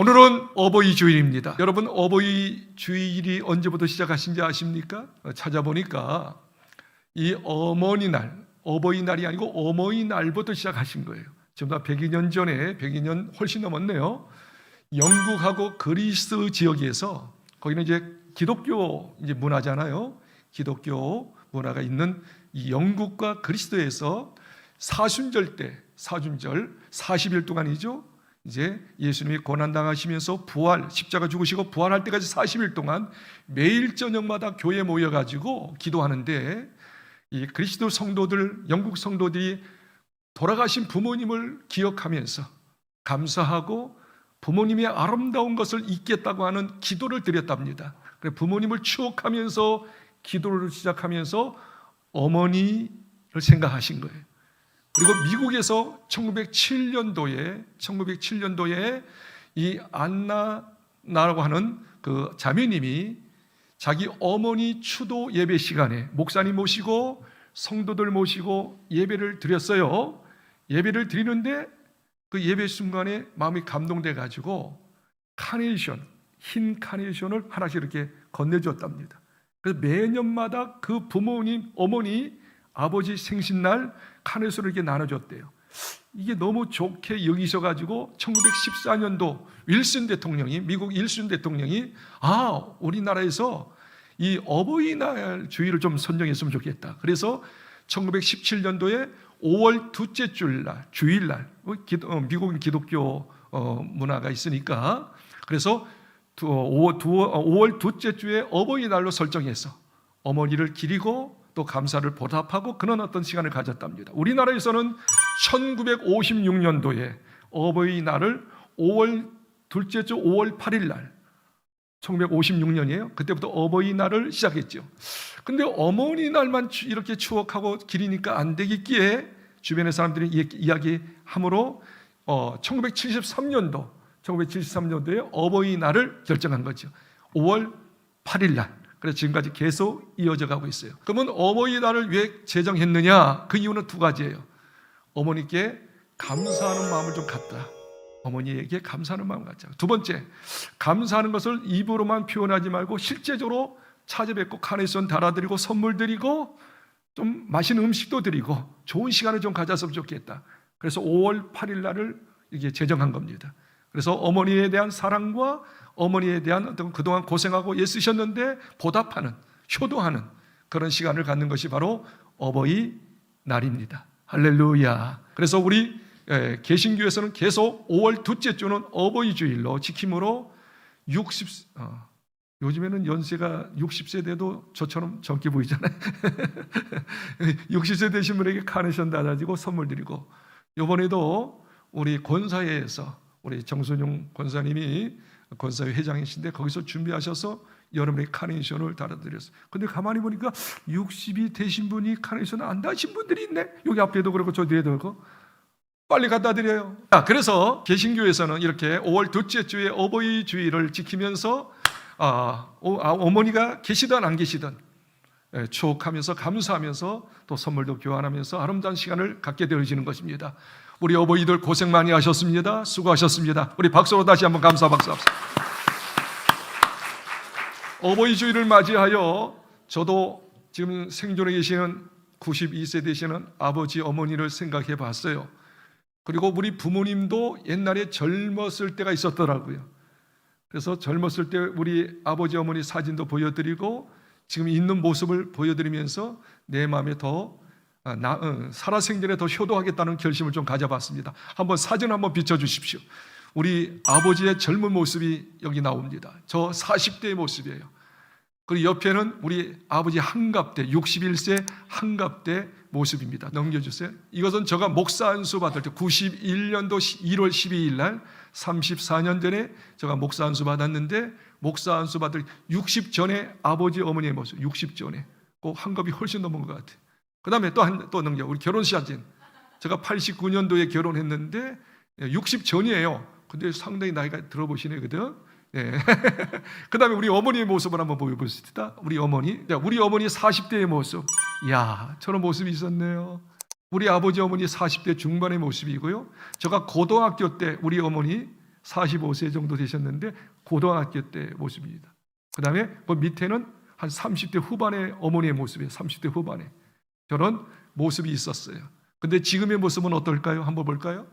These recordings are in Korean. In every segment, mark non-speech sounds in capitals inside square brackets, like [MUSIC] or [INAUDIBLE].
오늘은 어버이 주일입니다. 여러분 어버이 주일이 언제부터 시작하신지 아십니까? 어, 찾아보니까 이 어머니 날, 어버이 날이 아니고 어머니 날부터 시작하신 거예요. 지금 다 100여 전에 100년 훨씬 넘었네요. 영국하고 그리스 지역에서 거기는 이제 기독교 이제 문화잖아요. 기독교 문화가 있는 이 영국과 그리스도에서 사순절 때 사순절 40일 동안이죠. 이제 예수님이 고난 당하시면서 부활 십자가 죽으시고 부활할 때까지 40일 동안 매일 저녁마다 교회 모여 가지고 기도하는데 이 그리스도 성도들 영국 성도들이 돌아가신 부모님을 기억하면서 감사하고 부모님의 아름다운 것을 잊겠다고 하는 기도를 드렸답니다. 그래서 부모님을 추억하면서 기도를 시작하면서 어머니를 생각하신 거예요. 그리고 미국에서 1907년도에 1907년도에 이 안나라고 하는 그 자매님이 자기 어머니 추도 예배 시간에 목사님 모시고 성도들 모시고 예배를 드렸어요. 예배를 드리는데 그 예배 순간에 마음이 감동돼 가지고 카네이션 흰 카네이션을 하나씩 이렇게 건네줬답니다. 그래서 매년마다 그 부모님 어머니 아버지 생신날 카네이션을 이렇게 나눠줬대요. 이게 너무 좋게 여기셔 가지고 1914년도 윌슨 대통령이 미국 윌슨 대통령이 아 우리나라에서 이 어버이날 주의를 좀 선정했으면 좋겠다. 그래서 1917년도에 5월 둘째 주일날 주일날 어, 기도- 어, 미국은 기독교 어, 문화가 있으니까 그래서 5월, 5월 둘째 주에 어버이날로 설정해서 어머니를 기리고 또 감사를 보답하고 그런 어떤 시간을 가졌답니다. 우리나라에서는 1956년도에 어버이날을 5월 둘째 주 5월 8일 날 1956년이에요. 그때부터 어버이날을 시작했죠. 근데 어머니 날만 추- 이렇게 추억하고 기리니까 안 되겠기에 주변의 사람들이 이- 이야기함으로 어, 1973년도 1973년도에 어버이날을 결정한 거죠. 5월 8일 날. 그래서 지금까지 계속 이어져 가고 있어요. 그러면 어버이날을 왜 제정했느냐? 그 이유는 두 가지예요. 어머니께 감사하는 마음을 좀 갖다. 어머니에게 감사하는 마음 갖자. 두 번째, 감사하는 것을 입으로만 표현하지 말고 실제적으로 찾아뵙고 카네이션 달아드리고 선물 드리고 좀 맛있는 음식도 드리고 좋은 시간을 좀 가졌으면 좋겠다. 그래서 5월 8일 날을 이게 제정한 겁니다. 그래서 어머니에 대한 사랑과 어머니에 대한 어떤 그동안 고생하고 애쓰셨는데 보답하는 효도하는 그런 시간을 갖는 것이 바로 어버이 날입니다. 할렐루야. 그래서 우리 예, 개신교에서는 계속 5월 둘째 주는 어버이 주일로 지킴으로 60 어, 요즘에는 연세가 60세 돼도 저처럼 젊게 보이잖아요. [LAUGHS] 60세 되신 분에게 카네이션 달아지고 선물 드리고 이번에도 우리 권사회에서 우리 정순용 권사님이 권사회 회장이신데 거기서 준비하셔서 여러분에게 카네이션을 달아드렸어요. 근데 가만히 보니까 60이 되신 분이 카네이션 안 다신 분들이 있네. 여기 앞에도 그렇고 저 뒤에도 그렇고 빨리 갖다 드려요. 자, 그래서 개신교에서는 이렇게 5월 둘째 주에 어버이 주일을 지키면서 아, 어, 아, 어머니가 계시든 안 계시든 예, 추억하면서 감사하면서 또 선물도 교환하면서 아름다운 시간을 갖게 되어지는 것입니다. 우리 어버이들 고생 많이 하셨습니다. 수고하셨습니다. 우리 박수로 다시 한번 감사 박수 합시다. 어버이 주일을 맞이하여 저도 지금 생존에 계시는 92세 되시는 아버지 어머니를 생각해 봤어요. 그리고 우리 부모님도 옛날에 젊었을 때가 있었더라고요. 그래서 젊었을 때 우리 아버지 어머니 사진도 보여드리고 지금 있는 모습을 보여드리면서 내 마음에 더 살아생전에 더 효도하겠다는 결심을 좀 가져봤습니다. 한번 사진 한번 비춰주십시오. 우리 아버지의 젊은 모습이 여기 나옵니다. 저 40대의 모습이에요. 그리고 옆에는 우리 아버지 한갑 때 61세 한갑 때 모습입니다. 넘겨주세요. 이것은 제가 목사 안수 받을 때 91년도 1월 12일 날 34년 전에 제가 목사 안수 받았는데 목사 안수 받을 60 전에 아버지 어머니의 모습 60 전에 그 한갑이 훨씬 넘은 것 같아요. 그 다음에 또 한또 넘겨 우리 결혼 사진 제가 89년도에 결혼했는데 60 전이에요. 근데 상당히 나이가 들어보시네 그죠? 예. [LAUGHS] 그 다음에 우리 어머니의 모습을 한번 보여봅시다. 우리 어머니. 자, 우리 어머니 40대의 모습. 이야, 저런 모습이 있었네요. 우리 아버지 어머니 40대 중반의 모습이고요. 제가 고등학교 때 우리 어머니 45세 정도 되셨는데 고등학교 때 모습입니다. 그 다음에 그 밑에는 한 30대 후반의 어머니의 모습이에요. 30대 후반에 저런 모습이 있었어요. 근데 지금의 모습은 어떨까요? 한번 볼까요?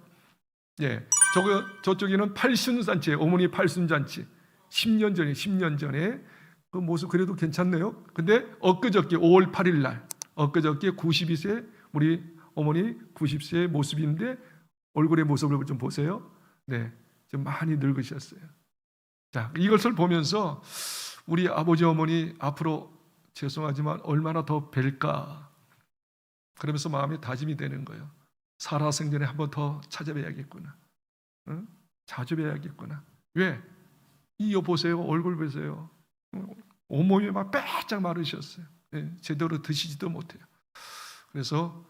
예, 저거 저쪽에는 팔순잔치, 어머니 팔순잔치. 10년 전에, 10년 전에 그 모습 그래도 괜찮네요. 근데 엊그저께 5월 8일 날, 엊그저께 92세 우리 어머니 90세의 모습인데 얼굴의 모습을 좀 보세요. 네, 좀 많이 늙으셨어요. 자, 이것을 보면서 우리 아버지 어머니 앞으로 죄송하지만 얼마나 더 뵐까 그러면서 마음이 다짐이 되는 거예요. 살아생전에 한 번 더 찾아뵈야겠구나. 응? 자주 뵈야겠구나. 왜? 이여 보세요. 얼굴 보세요. 온몸이 막 빼짝 마르셨어요. 예, 제대로 드시지도 못해요. 그래서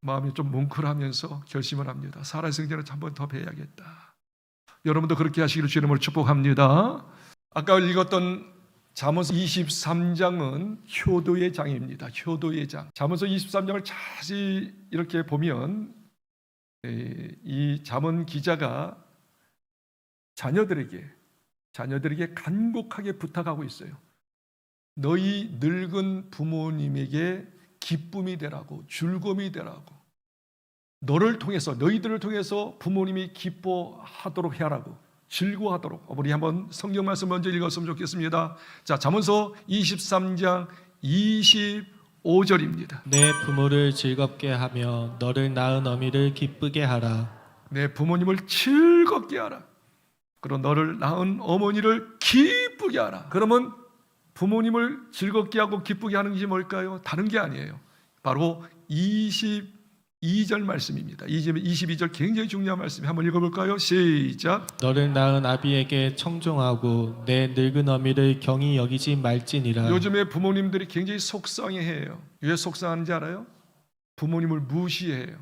마음이 좀 뭉클하면서 결심을 합니다. 살아생전에 한 번 더 뵈야겠다. 여러분도 그렇게 하시기를 주님으로 축복합니다. 아까 읽었던 잠언서 23장은 효도의 장입니다. 효도의 장. 잠언서 23장을 자세히 이렇게 보면 에, 이 잠언 기자가 자녀들에게 자녀들에게 간곡하게 부탁하고 있어요. 너희 늙은 부모님에게 기쁨이 되라고 즐거움이 되라고 너를 통해서 너희들을 통해서 부모님이 기뻐하도록 해라고 즐거워하도록 우리 한번 성경 말씀 먼저 읽었으면 좋겠습니다. 자, 잠언서 23장 25절입니다. 내 부모를 즐겁게 하며 너를 낳은 어미를 기쁘게 하라. 내 부모님을 즐겁게 하라. 그리고 너를 낳은 어머니를 기쁘게 하라. 그러면 부모님을 즐겁게 하고 기쁘게 하는 것이 뭘까요? 다른 게 아니에요. 바로 22절 말씀입니다. 22절 굉장히 중요한 말씀. 한번 읽어볼까요? 시작. 너를 낳은 아비에게 청종하고 내 늙은 어미를 경히 여기지 말지니라. 요즘에 부모님들이 굉장히 속상해해요. 왜 속상한지 알아요? 부모님을 무시해요.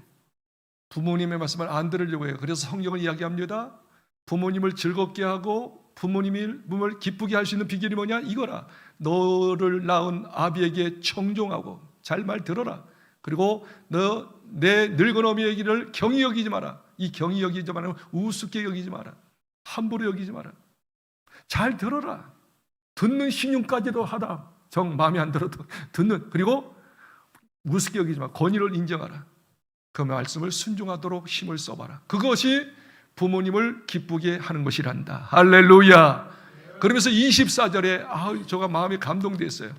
부모님의 말씀을 안 들으려고 해요. 그래서 성경을 이야기합니다. 부모님을 즐겁게 하고 부모님을 기쁘게 할 수 있는 비결이 뭐냐? 이거라. 너를 낳은 아비에게 청종하고 잘 말 들어라. 그리고 너 내 늙은 어미의 길을 경히 여기지 마라. 이 경히 여기지 마라. 우습게 여기지 마라. 함부로 여기지 마라. 잘 들어라. 듣는 신용까지도 하다. 정 마음에 안 들어도 듣는 그리고 우습게 여기지 마. 권위를 인정하라. 그 말씀을 순종하도록 힘을 써봐라. 그것이 부모님을 기쁘게 하는 것이란다. 할렐루야. 그러면서 24절에 아, 저가 마음이 감동됐어요.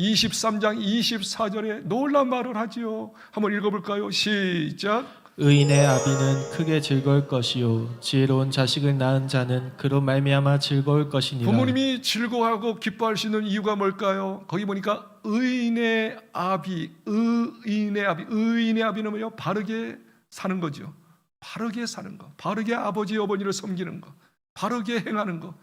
23장 24절에 놀란 말을 하지요. 한번 읽어볼까요? 시작. 의인의 아비는 크게 즐거울 것이요 지혜로운 자식을 낳은 자는 그로 말미암아 즐거울 것이니라. 부모님이 즐거워하고 기뻐할 수 있는 이유가 뭘까요? 거기 보니까 의인의 아비, 의인의 아비, 의인의 아비는 뭐요? 바르게 사는 거죠. 바르게 사는 거, 바르게 아버지 어머니를 섬기는 거, 바르게 행하는 거.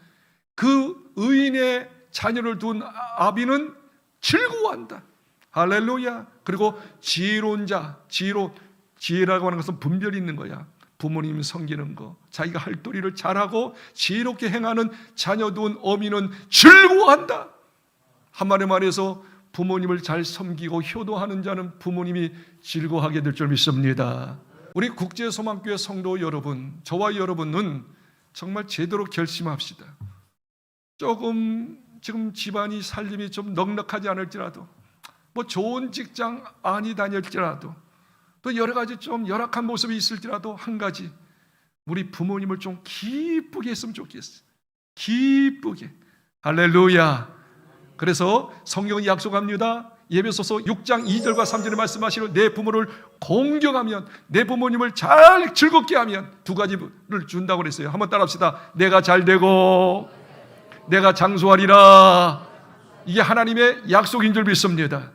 그 의인의 자녀를 둔 아비는 즐거워한다. 할렐루야. 그리고 지혜로운 자, 지혜로 지혜라고 하는 것은 분별이 있는 거야. 부모님 섬기는 거, 자기가 할 도리를 잘하고 지혜롭게 행하는 자녀 둔 어미는 즐거워한다. 한마디 말해서 부모님을 잘 섬기고 효도하는 자는 부모님이 즐거워하게 될 줄 믿습니다. 우리 국제소망교회 성도 여러분, 저와 여러분은 정말 제대로 결심합시다. 조금 지금 집안이 살림이 좀 넉넉하지 않을지라도 뭐 좋은 직장 아니 다닐지라도 또 여러 가지 좀 열악한 모습이 있을지라도 한 가지 우리 부모님을 좀 기쁘게 했으면 좋겠어요. 기쁘게 할렐루야. 그래서 성경은 약속합니다. 예배소서 6장 2절과 3절에 말씀하시는 내 부모를 공경하면 내 부모님을 잘 즐겁게 하면 두 가지를 준다고 그랬어요. 한번 따라합시다. 내가 잘 되고 내가 장수하리라. 이게 하나님의 약속인 줄 믿습니다.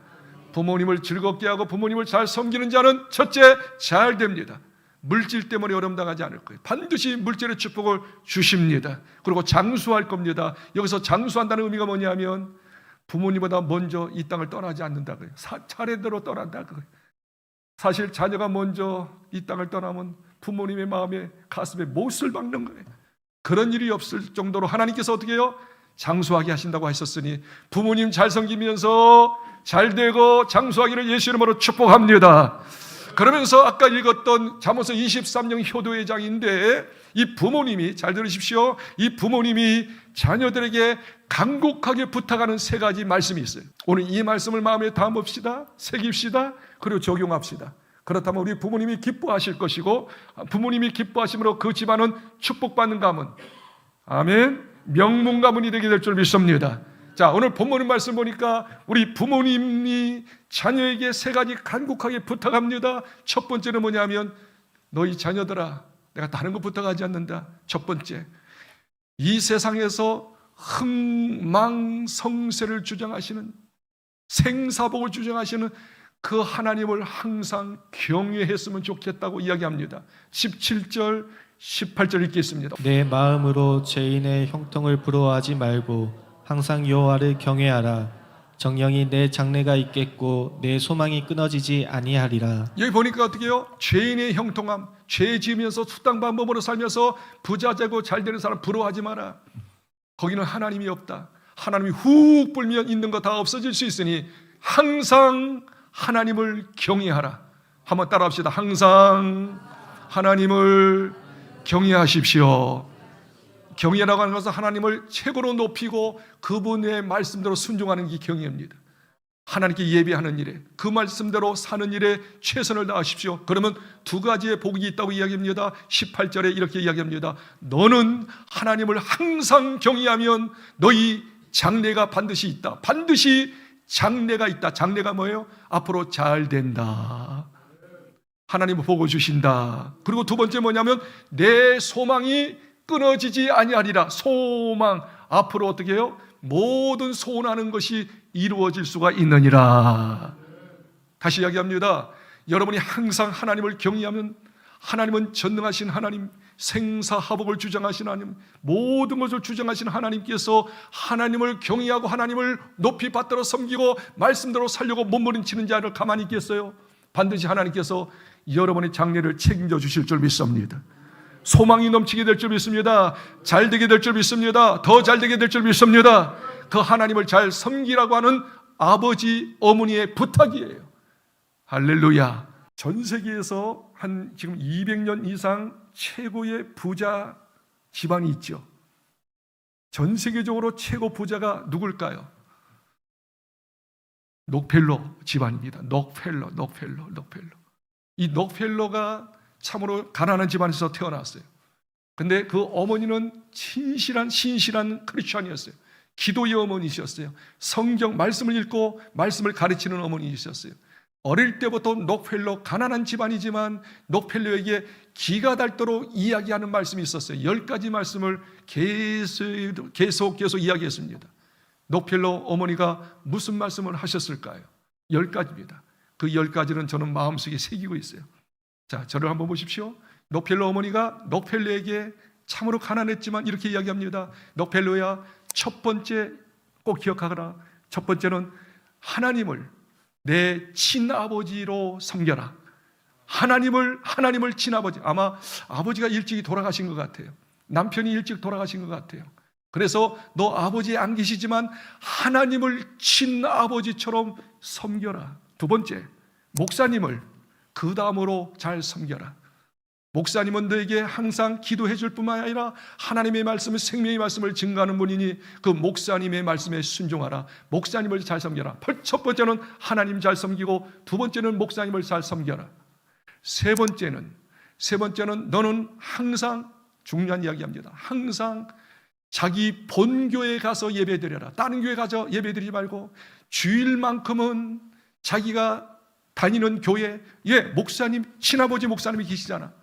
부모님을 즐겁게 하고 부모님을 잘 섬기는 자는 첫째 잘 됩니다. 물질 때문에 어려움 당하지 않을 거예요. 반드시 물질의 축복을 주십니다. 그리고 장수할 겁니다. 여기서 장수한다는 의미가 뭐냐면 부모님보다 먼저 이 땅을 떠나지 않는다 그래요. 사, 차례대로 떠난다 그래요. 사실 자녀가 먼저 이 땅을 떠나면 부모님의 마음에 가슴에 못을 박는 거예요. 그런 일이 없을 정도로 하나님께서 어떻게 해요? 장수하게 하신다고 하셨으니 부모님 잘 섬기면서 잘 되고 장수하기를 예수 이름으로 축복합니다. 그러면서 아까 읽었던 잠언서 23년 효도의 장인데 이 부모님이 잘 들으십시오. 이 부모님이 자녀들에게 간곡하게 부탁하는 세 가지 말씀이 있어요. 오늘 이 말씀을 마음에 담읍시다. 새깁시다. 그리고 적용합시다. 그렇다면 우리 부모님이 기뻐하실 것이고 부모님이 기뻐하심으로 그 집안은 축복받는 가문 아멘 명문 가문이 되게 될 줄 믿습니다. 자 오늘 본문 말씀 보니까 우리 부모님이 자녀에게 세 가지 간곡하게 부탁합니다. 첫 번째는 뭐냐면 너희 자녀들아 내가 다른 거 부탁하지 않는다. 첫 번째 이 세상에서 흥망성쇠를 주장하시는 생사복을 주장하시는 그 하나님을 항상 경외했으면 좋겠다고 이야기합니다. 17절, 18절 읽겠습니다. 내 마음으로 죄인의 형통을 부러워하지 말고 항상 여호와를 경외하라. 정령이 내 장래가 있겠고 내 소망이 끊어지지 아니하리라. 여기 보니까 어떻게 해요? 죄인의 형통함, 죄 지으면서 수당 방법으로 살면서 부자 되고 잘 되는 사람 부러워하지 마라. 거기는 하나님이 없다. 하나님이 훅 불면 있는 거 다 없어질 수 있으니 항상 하나님을 경외하라. 한번 따라합시다. 항상 하나님을 경외하십시오. 경외라고 하는 것은 하나님을 최고로 높이고 그분의 말씀대로 순종하는 게 경외입니다. 하나님께 예배하는 일에 그 말씀대로 사는 일에 최선을 다하십시오. 그러면 두 가지의 복이 있다고 이야기합니다. 18절에 이렇게 이야기합니다. 너는 하나님을 항상 경외하면 너희 장래가 반드시 있다. 반드시 장래가 있다. 장래가 뭐예요? 앞으로 잘 된다. 하나님을 보고 주신다. 그리고 두 번째 뭐냐면 내 소망이 끊어지지 아니하리라. 소망 앞으로 어떻게 해요? 모든 소원하는 것이 이루어질 수가 있느니라. 다시 이야기합니다. 여러분이 항상 하나님을 경외하면 하나님은 전능하신 하나님, 생사하복을 주장하신 하나님, 모든 것을 주장하신 하나님께서 하나님을 경외하고 하나님을 높이 받들어 섬기고 말씀대로 살려고 몸부림치는 자를 가만히 있겠어요? 반드시 하나님께서 여러분의 장래를 책임져 주실 줄 믿습니다. 소망이 넘치게 될 줄 믿습니다. 잘 되게 될 줄 믿습니다. 더 잘 되게 될 줄 믿습니다. 그 하나님을 잘 섬기라고 하는 아버지, 어머니의 부탁이에요. 할렐루야. 전 세계에서 한 지금 200년 이상 최고의 부자 집안이 있죠. 전 세계적으로 최고 부자가 누굴까요? 록펠러 집안입니다. 록펠러, 록펠러, 록펠러. 이 록펠러가 참으로 가난한 집안에서 태어났어요. 근데 그 어머니는 신실한 신실한 크리스천이었어요. 기도의 어머니셨어요. 성경 말씀을 읽고 말씀을 가르치는 어머니이셨어요. 어릴 때부터 록펠러 가난한 집안이지만 록펠러에게 기가 닳도록 이야기하는 말씀이 있었어요. 열 가지 말씀을 계속 계속 계속 이야기했습니다. 록펠러 어머니가 무슨 말씀을 하셨을까요? 열 가지입니다. 그 열 가지는 저는 마음속에 새기고 있어요. 자, 저를 한번 보십시오. 록펠러 어머니가 록펠러에게 참으로 가난했지만 이렇게 이야기합니다. 록펠러야, 첫 번째 꼭 기억하거라. 첫 번째는 하나님을 내 친아버지로 섬겨라. 하나님을 하나님을 친아버지. 아마 아버지가 일찍이 돌아가신 것 같아요. 남편이 일찍 돌아가신 것 같아요. 그래서 너 아버지 안 계시지만 하나님을 친아버지처럼 섬겨라. 두 번째, 목사님을 그 다음으로 잘 섬겨라. 목사님은 너에게 항상 기도해 줄 뿐만 아니라 하나님의 말씀을 생명의 말씀을 증가하는 분이니 그 목사님의 말씀에 순종하라. 목사님을 잘 섬겨라. 첫 번째는 하나님 잘 섬기고 두 번째는 목사님을 잘 섬겨라. 세 번째는 세 번째는 너는 항상 중요한 이야기합니다. 항상 자기 본교에 가서 예배드려라. 다른 교회 가서 예배드리지 말고 주일만큼은 자기가 다니는 교회, 예, 목사님, 친아버지 목사님이 계시잖아.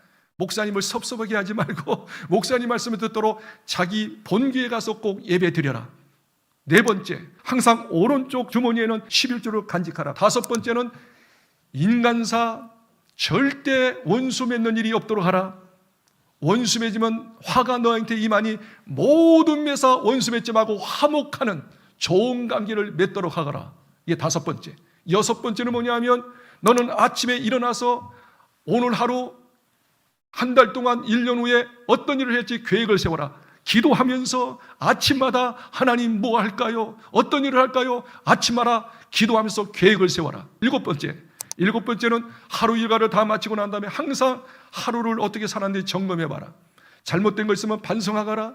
목사님을 섭섭하게 하지 말고 [LAUGHS] 목사님 말씀을 듣도록 자기 본교에 가서 꼭 예배 드려라. 네 번째, 항상 오른쪽 주머니에는 11조를 간직하라. 다섯 번째는 인간사 절대 원수 맺는 일이 없도록 하라. 원수 맺으면 화가 너한테 임하니 모든 매사 원수 맺지 말고 화목하는 좋은 관계를 맺도록 하거라. 이게 다섯 번째. 여섯 번째는 뭐냐면 너는 아침에 일어나서 오늘 하루 한 달 동안 1년 후에 어떤 일을 할지 계획을 세워라. 기도하면서 아침마다 하나님 뭐 할까요? 어떤 일을 할까요? 아침마다 기도하면서 계획을 세워라. 일곱 번째. 일곱 번째는 하루 일과를 다 마치고 난 다음에 항상 하루를 어떻게 살았는지 점검해 봐라. 잘못된 거 있으면 반성하거라.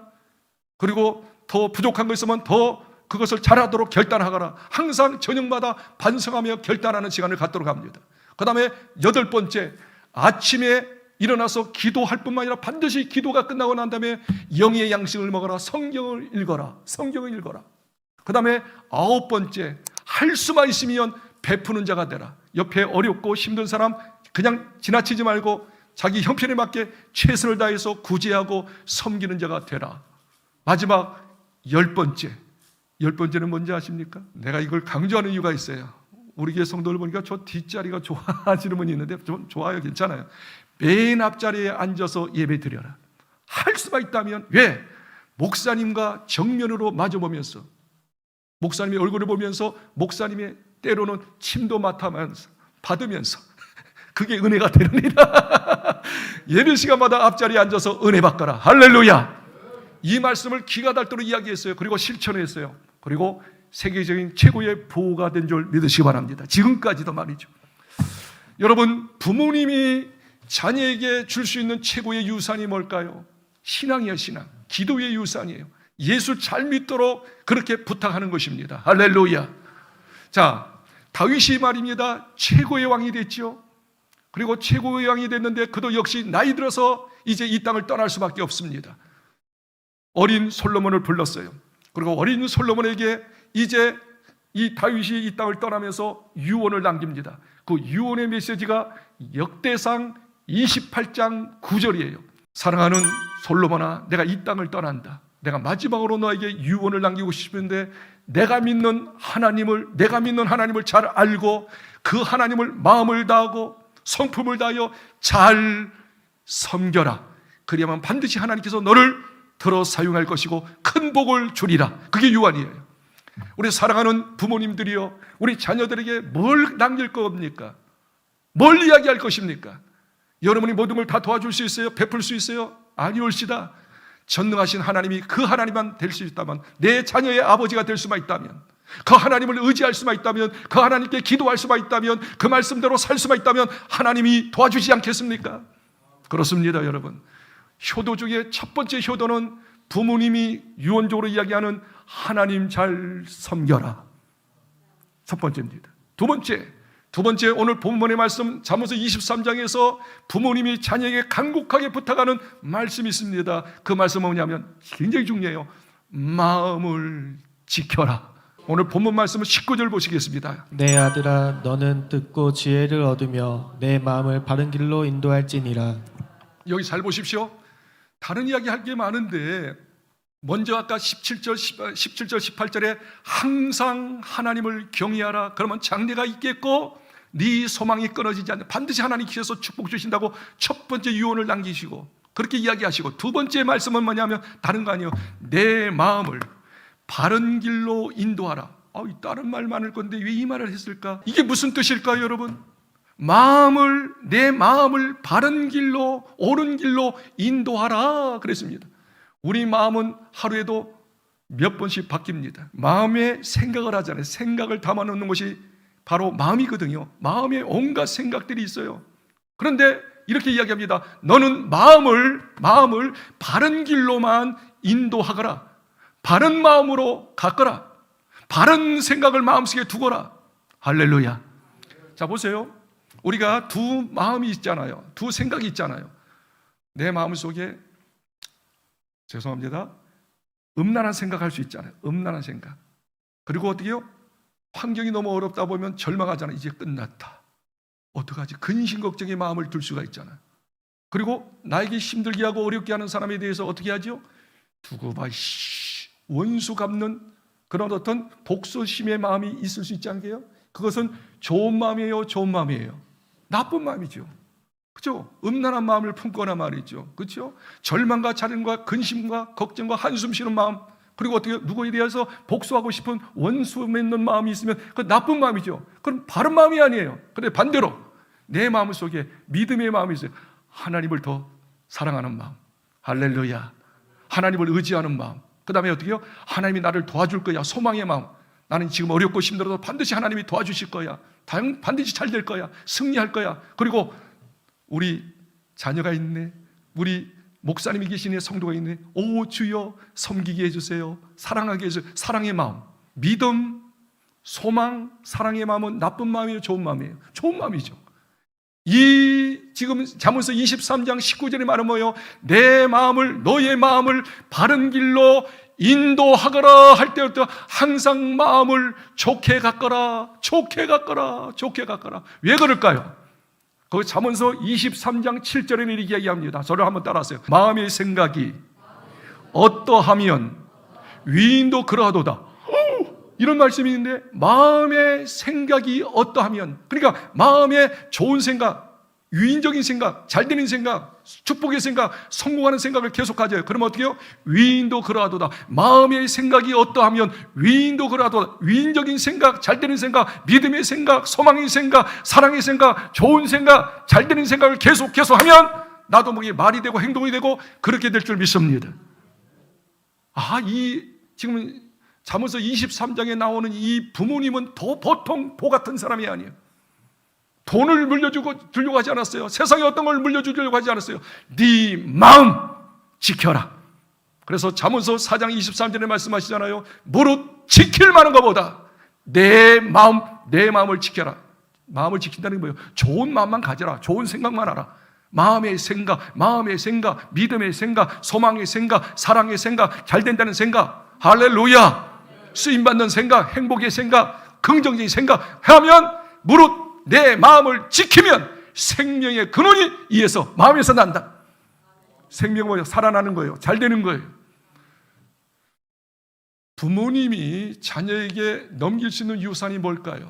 그리고 더 부족한 거 있으면 더 그것을 잘하도록 결단하거라. 항상 저녁마다 반성하며 결단하는 시간을 갖도록 합니다. 그 다음에 여덟 번째, 아침에 일어나서 기도할 뿐만 아니라 반드시 기도가 끝나고 난 다음에 영의 양식을 먹어라. 성경을 읽어라. 성경을 읽어라. 그 다음에 아홉 번째, 할 수만 있으면 베푸는 자가 되라. 옆에 어렵고 힘든 사람 그냥 지나치지 말고 자기 형편에 맞게 최선을 다해서 구제하고 섬기는 자가 되라. 마지막 열 번째. 열 번째는 뭔지 아십니까? 내가 이걸 강조하는 이유가 있어요. 우리 교회 성도들 보니까 저 뒷자리가 좋아하시는 분이 있는데 좀 좋아요. 괜찮아요. 맨 앞자리에 앉아서 예배 드려라. 할 수만 있다면 왜? 목사님과 정면으로 마주보면서 목사님의 얼굴을 보면서 목사님의 때로는 침도 맡아면서 받으면서 [LAUGHS] 그게 은혜가 되느니라. [LAUGHS] 예배 시간마다 앞자리에 앉아서 은혜 받거라. 할렐루야. 이 말씀을 기가 닳도록 이야기했어요. 그리고 실천했어요. 그리고 세계적인 최고의 보호가 된 줄 믿으시기 바랍니다. 지금까지도 말이죠. 여러분, 부모님이 자녀에게 줄 수 있는 최고의 유산이 뭘까요? 신앙이에요, 신앙. 기도의 유산이에요. 예수 잘 믿도록 그렇게 부탁하는 것입니다. 할렐루야. 자, 다윗이 말입니다. 최고의 왕이 됐죠. 그리고 최고의 왕이 됐는데 그도 역시 나이 들어서 이제 이 땅을 떠날 수밖에 없습니다. 어린 솔로몬을 불렀어요. 그리고 어린 솔로몬에게 이제 이 다윗이 이 땅을 떠나면서 유언을 남깁니다. 그 유언의 메시지가 역대상 28장 9절이에요. 사랑하는 솔로몬아, 내가 이 땅을 떠난다. 내가 마지막으로 너에게 유언을 남기고 싶은데 내가 믿는 하나님을 내가 믿는 하나님을 잘 알고 그 하나님을 마음을 다하고 성품을 다하여 잘 섬겨라. 그리야만 반드시 하나님께서 너를 들어 사용할 것이고 큰 복을 주리라. 그게 유언이에요. 우리 사랑하는 부모님들이요, 우리 자녀들에게 뭘 남길 겁니까? 뭘 이야기할 것입니까? 여러분이 모든 걸 다 도와줄 수 있어요? 베풀 수 있어요? 아니올시다. 전능하신 하나님이 그 하나님만 될 수 있다면, 내 자녀의 아버지가 될 수만 있다면, 그 하나님을 의지할 수만 있다면, 그 하나님께 기도할 수만 있다면, 그 말씀대로 살 수만 있다면, 하나님이 도와주지 않겠습니까? 그렇습니다, 여러분. 효도 중에 첫 번째 효도는 부모님이 유언적으로 이야기하는 하나님 잘 섬겨라. 첫 번째입니다. 두 번째, 두 번째 오늘 본문의 말씀 잠언서 23장에서 부모님이 자녀에게 간곡하게 부탁하는 말씀이 있습니다. 그 말씀은 뭐냐면 굉장히 중요해요. 마음을 지켜라. 오늘 본문 말씀은 19절 보시겠습니다. 내 아들아 너는 듣고 지혜를 얻으며 내 마음을 바른 길로 인도할지니라 여기 잘 보십시오. 다른 이야기 할 게 많은데 먼저 아까 17절 17절 18절에 항상 하나님을 경외하라. 그러면 장래가 있겠고 네 소망이 끊어지지 않는 반드시 하나님께서 축복 주신다고 첫 번째 유언을 남기시고 그렇게 이야기하시고 두 번째 말씀은 뭐냐면 다른 거 아니에요. 내 마음을 바른 길로 인도하라. 아, 이 다른 말 많을 건데 왜 이 말을 했을까? 이게 무슨 뜻일까요, 여러분? 마음을 내 마음을 바른 길로 옳은 길로 인도하라 그랬습니다. 우리 마음은 하루에도 몇 번씩 바뀝니다. 마음에 생각을 하잖아요. 생각을 담아 놓는 것이 바로 마음이거든요. 마음에 온갖 생각들이 있어요. 그런데 이렇게 이야기합니다. 너는 마음을 마음을 바른 길로만 인도하거라. 바른 마음으로 가거라. 바른 생각을 마음속에 두거라. 할렐루야. 자 보세요. 우리가 두 마음이 있잖아요. 두 생각이 있잖아요. 내 마음 속에 죄송합니다. 음란한 생각할 수 있잖아요. 음란한 생각. 그리고 어떻게요? 환경이 너무 어렵다 보면 절망하잖아요. 이제 끝났다. 어떡하지? 근심 걱정의 마음을 들 수가 있잖아요. 그리고 나에게 힘들게 하고 어렵게 하는 사람에 대해서 어떻게 하죠? 두고 봐, 씨. 원수 갚는 그런 어떤 복수심의 마음이 있을 수 있지 않게요? 그것은 좋은 마음이에요, 좋은 마음이에요. 나쁜 마음이죠. 그죠? 음란한 마음을 품거나 말이죠. 그렇죠? 절망과 자른과 근심과 걱정과 한숨 쉬는 마음 그리고 어떻게 누구에 대해서 복수하고 싶은 원수 맺는 마음이 있으면 그 나쁜 마음이죠. 그럼 바른 마음이 아니에요. 근데 반대로 내 마음 속에 믿음의 마음이 있어요. 하나님을 더 사랑하는 마음. 할렐루야. 하나님을 의지하는 마음. 그 다음에 어떻게요? 하나님이 나를 도와줄 거야. 소망의 마음. 나는 지금 어렵고 힘들어도 반드시 하나님이 도와주실 거야. 당- 반드시 잘 될 거야. 승리할 거야. 그리고 우리 자녀가 있네. 우리 목사님이 계시네 성도가 있네 오 주여 섬기게 해주세요. 사랑하게 해주세요 사랑의 마음. 믿음 소망 사랑의 마음은 나쁜 마음이에요? 좋은 마음이에요? 좋은 마음이죠. 이 지금 잠언서 23장 19절에 말은 뭐예요? 내 마음을 너의 마음을 바른 길로 인도하거라 할 때부터 항상 마음을 좋게 갖거라 좋게 갖거라 좋게 갖거라. 왜 그럴까요? 그 잠언서 23장 7절에는 이렇게 이야기합니다. 저를 한번 따라하세요. 마음의 생각이 어떠하면 위인도 그러하도다. 어, 이런 말씀이 있는데 마음의 생각이 어떠하면 그러니까 마음의 좋은 생각, 위인적인 생각, 잘 되는 생각, 축복의 생각, 성공하는 생각을 계속 가져요. 그러면 어떻게 해요? 위인도 그러하도다. 마음의 생각이 어떠하면 위인도 그러하도다. 위인적인 생각, 잘 되는 생각, 믿음의 생각, 소망의 생각, 사랑의 생각, 좋은 생각, 잘 되는 생각을 계속 계속 하면 나도 모르게 말이 되고 행동이 되고 그렇게 될 줄 믿습니다. 아, 이 지금 잠언서 23장에 나오는 이 부모님은 더 보통 보 같은 사람이 아니에요. 돈을 물려주고 주려고 하지 않았어요. 세상에 어떤 걸 물려주려고 하지 않았어요. 네 마음 지켜라. 그래서 잠언서 4장 23절에 말씀하시잖아요. 무릇 지킬 만한 것보다 내 마음 내 마음을 지켜라. 마음을 지킨다는 게 뭐예요? 좋은 마음만 가져라. 좋은 생각만 하라. 마음의 생각, 마음의 생각, 믿음의 생각, 소망의 생각, 사랑의 생각, 잘 된다는 생각. 할렐루야. 쓰임 받는 생각, 행복의 생각, 긍정적인 생각 하면 무릇 내 마음을 지키면 생명의 근원이 이에서 마음에서 난다. 생명은 살아나는 거예요. 잘 되는 거예요. 부모님이 자녀에게 넘길 수 있는 유산이 뭘까요?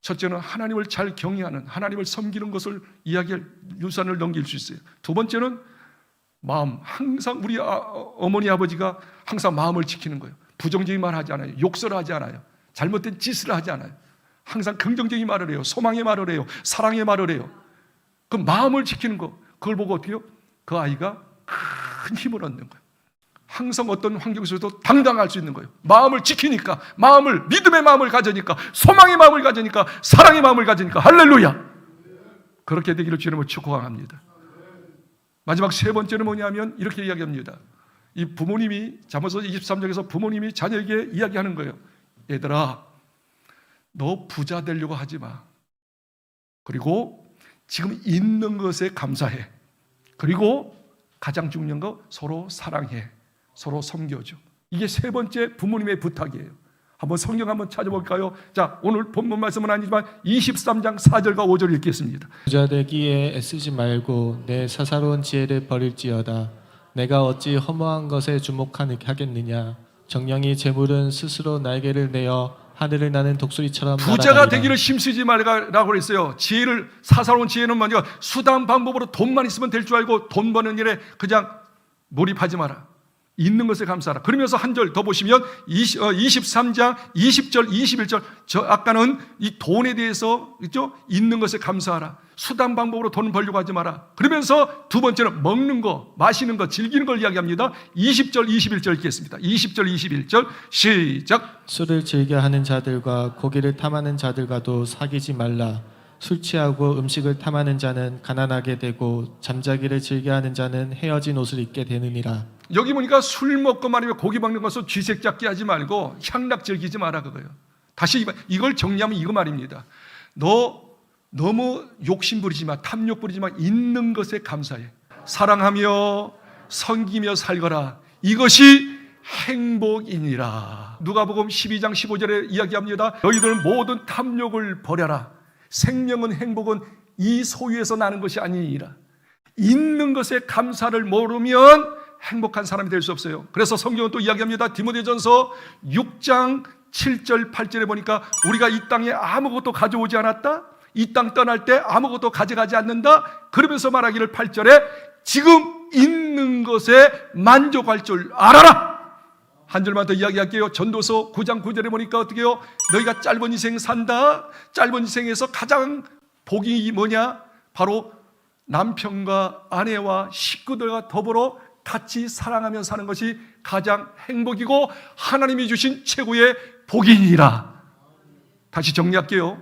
첫째는 하나님을 잘 경외하는 하나님을 섬기는 것을 이야기할 유산을 넘길 수 있어요. 두 번째는 마음 항상 우리 아- 어머니 아버지가 항상 마음을 지키는 거예요. 부정적인 말 하지 않아요. 욕설 하지 않아요. 잘못된 짓을 하지 않아요. 항상 긍정적인 말을 해요. 소망의 말을 해요. 사랑의 말을 해요. 그 마음을 지키는 거 그걸 보고 어떻게 해요? 그 아이가 큰 힘을 얻는 거예요. 항상 어떤 환경에서도 당당할 수 있는 거예요. 마음을 지키니까, 마음을, 믿음의 마음을 가지니까, 소망의 마음을 가지니까, 사랑의 마음을 가지니까, 할렐루야! 그렇게 되기를 주님을 축복합니다. 마지막 세 번째는 뭐냐면, 이렇게 이야기합니다. 이 부모님이, 잠언서 23장에서 부모님이 자녀에게 이야기하는 거예요. 얘들아, 너 부자 되려고 하지 마. 그리고 지금 있는 것에 감사해. 그리고 가장 중요한 거 서로 사랑해. 서로 섬겨줘. 이게 세 번째 부모님의 부탁이에요. 한번 성경 한번 찾아볼까요? 자, 오늘 본문 말씀은 아니지만 23장 4절과 5절 읽겠습니다. 부자 되기에 애쓰지 말고 내 사사로운 지혜를 버릴지어다. 내가 어찌 허무한 것에 주목하겠느냐. 정령이 재물은 스스로 날개를 내어 하늘을 나는 독수리처럼 부자가 날아가리라. 되기를 힘쓰지 말라고 그랬어요. 지혜를 사사로운 지혜는 뭐냐? 수단 방법으로 돈만 있으면 될 줄 알고 돈 버는 일에 그냥 몰입하지 마라. 있는 것에 감사하라. 그러면서 한 절 더 보시면 20, 어, 23장 20절 21절 저 아까는 이 돈에 대해서 있죠? 있는 것에 감사하라. 수단 방법으로 돈을 벌려고 하지 마라. 그러면서 두 번째는 먹는 거, 마시는 거, 즐기는 걸 이야기합니다. 20절 21절 읽겠습니다. 20절 21절 시작. 술을 즐겨 하는 자들과 고기를 탐하는 자들과도 사귀지 말라. 술 취하고 음식을 탐하는 자는 가난하게 되고 잠자기를 즐겨 하는 자는 헤어진 옷을 입게 되느니라. 여기 보니까 술 먹고 말이면 고기 먹는 것을 쥐색 잡기 하지 말고 향락 즐기지 마라 그거예요. 다시 이걸 정리하면 이거 말입니다. 너 너무 욕심 부리지 마, 탐욕 부리지 마. 있는 것에 감사해. 사랑하며 섬기며 살거라. 이것이 행복이니라. 누가복음 12장 15절에 이야기합니다. 너희들 모든 탐욕을 버려라. 생명은 행복은 이 소유에서 나는 것이 아니니라. 있는 것에 감사를 모르면 행복한 사람이 될 수 없어요. 그래서 성경은 또 이야기합니다. 디모데전서 6장 7절 8절에 보니까 우리가 이 땅에 아무것도 가져오지 않았다. 이 땅 떠날 때 아무것도 가져가지 않는다. 그러면서 말하기를 8절에 지금 있는 것에 만족할 줄 알아라. 한 줄만 더 이야기할게요. 전도서 9장 9절에 보니까 어떻게 해요? 너희가 짧은 인생 산다. 짧은 인생에서 가장 복이 뭐냐? 바로 남편과 아내와 식구들과 더불어 같이 사랑하며 사는 것이 가장 행복이고 하나님이 주신 최고의 복이니라. 다시 정리할게요.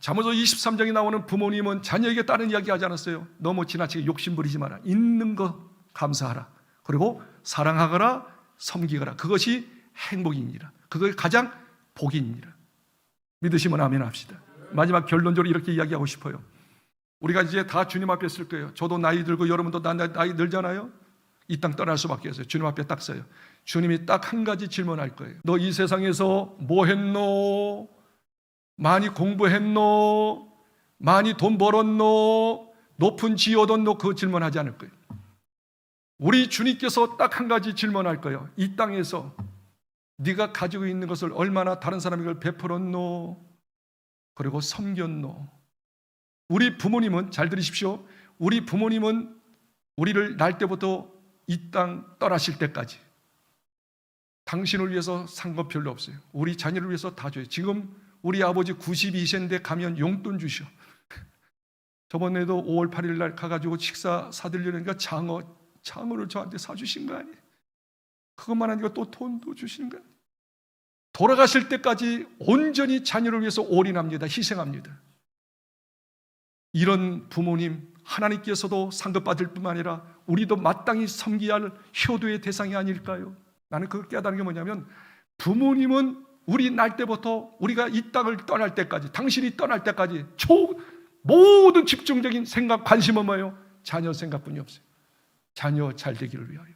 잠언서 23장에 나오는 부모님은 자녀에게 다른 이야기 하지 않았어요. 너무 지나치게 욕심 부리지 마라. 있는 것 감사하라. 그리고 사랑하거라, 섬기거라. 그것이 행복이니라. 그것이 가장 복이니라. 믿으시면 아멘 합시다. 마지막 결론적으로 이렇게 이야기하고 싶어요. 우리가 이제 다 주님 앞에 쓸 거예요. 저도 나이 들고 여러분도 나이 들잖아요. 이 땅 떠날 수밖에 없어요. 주님 앞에 딱 서요. 주님이 딱 한 가지 질문할 거예요. 너 이 세상에서 뭐 했노? 많이 공부했노? 많이 돈 벌었노? 높은 지위 얻었노? 그 질문하지 않을 거예요. 우리 주님께서 딱 한 가지 질문할 거예요. 이 땅에서 네가 가지고 있는 것을 얼마나 다른 사람에게 베풀었노? 그리고 섬겼노? 우리 부모님은 잘 들으십시오. 우리 부모님은 우리를 날 때부터 이 땅 떠나실 때까지 당신을 위해서 산 것 별로 없어요. 우리 자녀를 위해서 다 줘요. 지금 우리 아버지 92세인데 가면 용돈 주셔. [LAUGHS] 저번에도 5월 8일 날 가가지고 식사 사드리려니까 장어, 장어를 저한테 사주신 거 아니에요? 그것만 아니고 또 돈도 주시는 거 아니에요? 돌아가실 때까지 온전히 자녀를 위해서 올인합니다. 희생합니다. 이런 부모님 하나님께서도 상급받을 뿐만 아니라 우리도 마땅히 섬기야 할 효도의 대상이 아닐까요? 나는 그걸 깨달은 게 뭐냐면 부모님은 우리 날 때부터 우리가 이 땅을 떠날 때까지 당신이 떠날 때까지 초 모든 집중적인 생각 관심은 뭐예요? 자녀 생각뿐이 없어요. 자녀 잘 되기를 위하여.